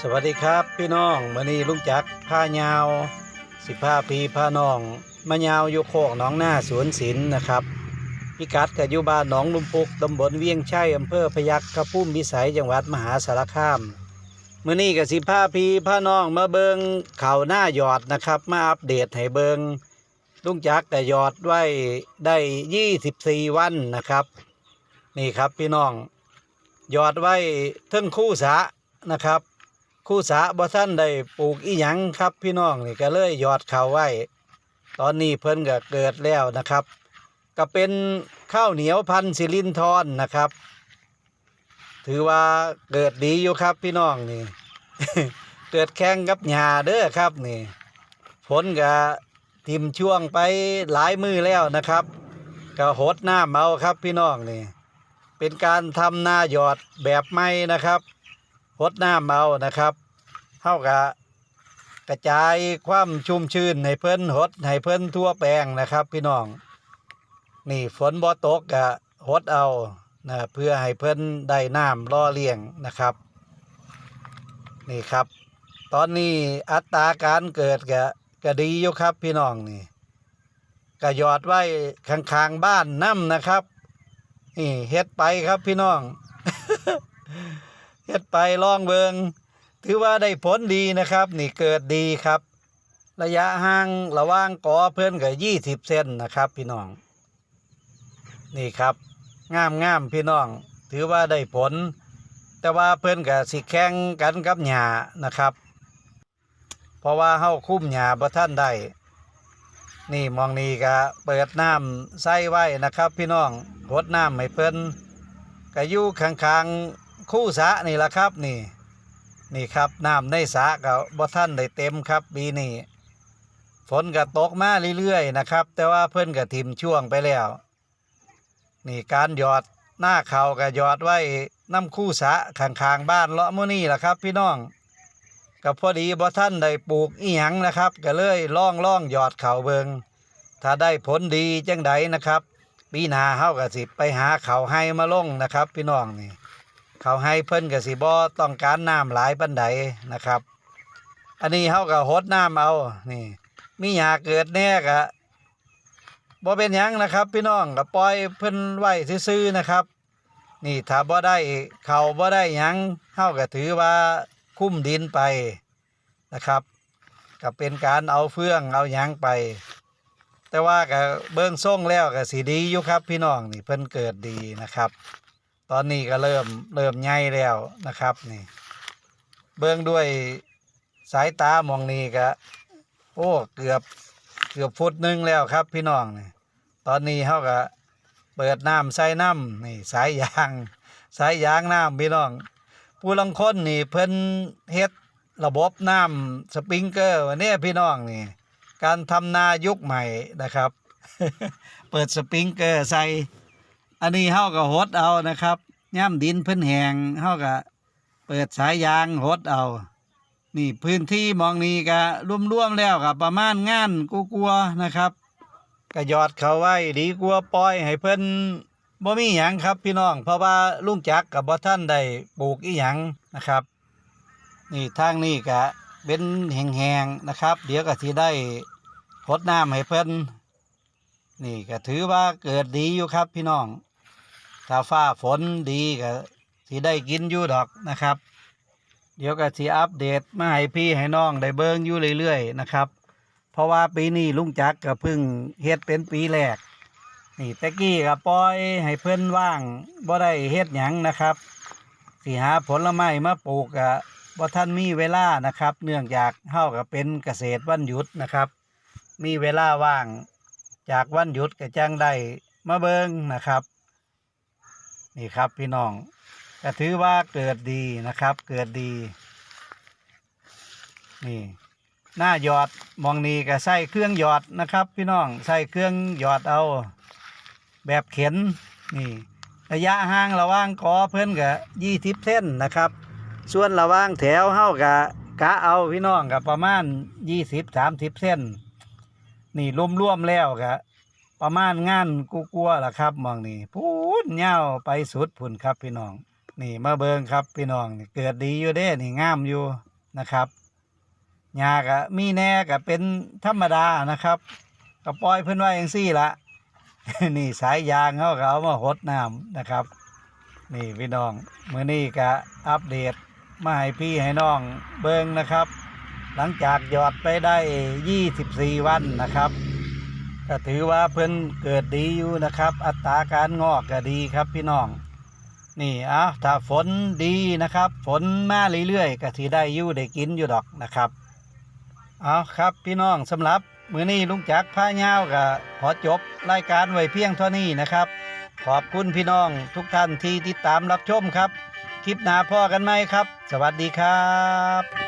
สวัสดีครับพี่น้องมื่อนี้ลุงจักผ้ายาวสิบผ้าพีผ้าน้องมายาวอยู่โคกหนองหน้าสวนศิลป์นะครับพิกัดกับยูบานหนองลุมปุกตำบลเวียงชัยอำเภอพยัคฆ์ขพุ่มวิสัยจังหวัดมหาสารคามมื่อนี้กับสิบผ้าพีผ้าน้องมาเบิงเข่าวหน้าหยอดนะครับ มาอัปเดตให้เบิงลุงจักรก็หยอดไว้ได้ยี่สิบสี่วันนะครับ นี่ครับพี่น้องหยอดไว้ทึ่งคู่สะนะครับ คู่สะบ่ท่านได้ปลูกอีหยังครับ พี่น้องนี่ก็เลยหยอดเขาไว้ ตอนนี้เพิ่นก็เกิดแล้วนะครับ ก็เป็นข้าวเหนียวพันธุ์สิรินทรนะครับ ถือว่าเกิดดีอยู่ครับพี่น้องนี่ เกิดแข่งกับหญ้าเด้อครับนี่ฝนก็ทิมช่วงไปหลายมือแล้วนะครับก็หดหน้ำเอาครับพี่น้องนี่ เป็นการทำนาหยอดแบบใหม่นะครับ พดน้ำเอานะครับเท่ากับกระจายความชุ่มชื้นให้เพิ่นหดให้เพิ่นทั่วแปลงนะครับ พี่น้อง นี่ฝนบ่ตกกะหดเอานะเพื่อให้เพิ่นได้น้ำล่อเลี้ยงนะครับ นี่ครับ ตอนนี้อัตราการเกิดกะก็ดีอยู่ครับพี่น้องนี่ก็หยอดไว้ข้างๆบ้านน้ำนะครับ นี่เฮ็ดไปครับพี่น้อง เฮ็ดไปลองเบิงถือว่าได้ผลดีนะครับ นี่เกิดดีครับ ระยะห่างระหว่างกอเพื่อนกับยี่สิบเซนนะครับ พี่น้อง นี่ครับงามงามพี่น้อง ถือว่าได้ผล แต่ว่าเพื่อนกับสิแข่งกันกับหญ้านะครับ เพราะว่าเฮาคุ้มหญ้าบ่ท่านได้นี่มองนี่ก็เปิดน้ำใส่ไว้นะครับ พี่น้องพดน้ำให้เพิ่นก็อยู่ข้างๆ คู่สะนี่ละครับนี่ นี่ครับน้ำในสะก็บ่ท่านได้เต็มครับปีนี้ฝนก็ตกมาเรื่อยๆนะครับ แต่ว่าเพิ่อนก็ทิมช่วงไปแล้ว นี่การหยอดหน้าเขาก็หยอดไว้น้ำคู่สะข้างๆบ้านเลาะมื้อนี้ล่ะครับ พี่น้องก็พอดีบ่ท่านได้ปลูกอีหยังนะครับ ก็เลยล่องล่องหยอดเขาเบิงถ้าได้ผลดีจังใดนะครับ ปีหน้าเฮาก็สิไปหาเขาให้มาลงนะครับ พี่น้องนี่ เขาให้เพิ่นก็สิบ่ต้องการน้ำหลายปันใดนะครับ อันนี้เฮาก็หดน้ำเอานี่มีหญ้าเกิดแน่ก็บ่เป็นหยังนะครับ พี่น้องก็ปล่อยเพิ่นไว้ซื่อๆนะครับ นี่ถ้าบ่ได้เขาบ่ได้หยังเฮาก็ถือว่าคุ้มดินไปนะครับก็เป็นการเอาเฟืองเอาหยังไป แต่ว่าก็เบิ่งส่งแล้วก็สิดีอยู่ครับ พี่น้องนี่เพิ่นเกิดดีนะครับ ตอนนี้ก็เริ่มเริ่มใหญ่แล้วนะครับนี่ เบิ่งด้วยสายตามองนี้ก็โอ้เกือบเกือบฟุตหนึงแล้วครับพี่น้องนี่ตอนนี้เฮาก็เปิดน้ำใส่น้ำนี่สายยาง สายยางน้ำพี่น้อง ผู้ลังคนนี่เพิ่นเฮ็ดระบบน้ำสปริงเกอร์วันนี้พี่น้องนี่ การทำนายุคใหม่นะครับ เปิดสปริงเกอร์ใส่ อันนี้เฮาก็หดเอานะครับย่ำดินพิ่นแหงเฮาก็เปิดสายยางหดเอา นี่พื้นที่มองนี้ก็รวมๆแล้วก็ประมาณงานกูกลัวนะครับก็ยอดเขาไว้ดีกว่าปล่อยให้เพิ่นบ่มีหยังครับพี่น้อง เพราะว่าลุงจักรกับบ่ท่านได้ปลูกอีหยังนะครับ นี่ทางนี้ก็เป็นแห้งๆนะครับ เดี๋ยวก็สิได้พดน้ำให้เพิ่นนี่ก็ถือว่าเกิดดีอยู่ครับพี่น้อง ถ้าฟ้าฝนดีก็สิได้กินอยู่ดอกนะครับ เดี๋ยวก็สิอัปเดตมาให้พี่ให้น้องได้เบิ่งอยู่เรื่อยๆนะครับ เพราะว่าปีนี้ลุงจักก็เพิ่งเฮ็ดเป็นปีแรก นี่ตะกี้ก็ปล่อยให้เพิ่อนว่างบ่ได้เฮ็ดหยังนะครับสิหาผลไม้มาปลูกก็บ่ทันมีเวลานะครับ เนื่องจากเฮาก็เป็นเกษตรวันหยุดนะครับ มีเวลาว่างจากวันหยุดก็จังได้มาเบิ่งนะครับ นี่ครับพี่น้องก็ถือว่าเกิดดีนะครับ เกิดดี นี่ หน้าหยอดมองนี่ก็ใส่เครื่องหยอดนะครับ พี่น้องใส่เครื่องหยอดเอา แบบเข็นนี่ระยะห่างระว่างกอเพิ่อนก็ยี่สิบเส้นนะครับ ส่วนระว่างแถวเฮากะกะเอาพี่น้องกับประมาณยี่สิบสามสิบเส้น นี่รวมๆแล้วกะ ประมาณงานกูกลัวล่ะครับมองนี่พูนเงาวไปสุดพุ่นครับพี่น้อง นี่มาเบิงครับพี่น้องนี่เกิดดีอยู่เด้นี่งามอยู่นะครับหญ้าก็มีแน่ก็เป็นธรรมดานะครับก็ปล่อยเพิ่นไว้จังซี่ละนี่สายยางเขาก็เอามาหดน้ำนะครับ นี่พี่น้องมื้อนี้ก็อัปเดตมาให้พี่ให้น้องเบิงนะครับ หลังจากหยอดไปได้ 24 วันนะครับ ก็ถือว่าเพิ่นเกิดดีอยู่นะครับ อัตราการงอกก็ดีครับพี่น้อง นี่อ้าถ้าฝนดีนะครับ ฝนมาเรื่อยๆก็สิได้อยู่ได้กินอยู่ดอกนะครับเอาครับพี่น้องสำหรับมื้อนี้ลุงจักรพาเงาก็ขอจบรายการไว้เพียงเท่านี้นะครับ ขอบคุณพี่น้องทุกท่านที่ติดตามรับชมครับ คลิปหน้าพ่อกันไหมครับ สวัสดีครับ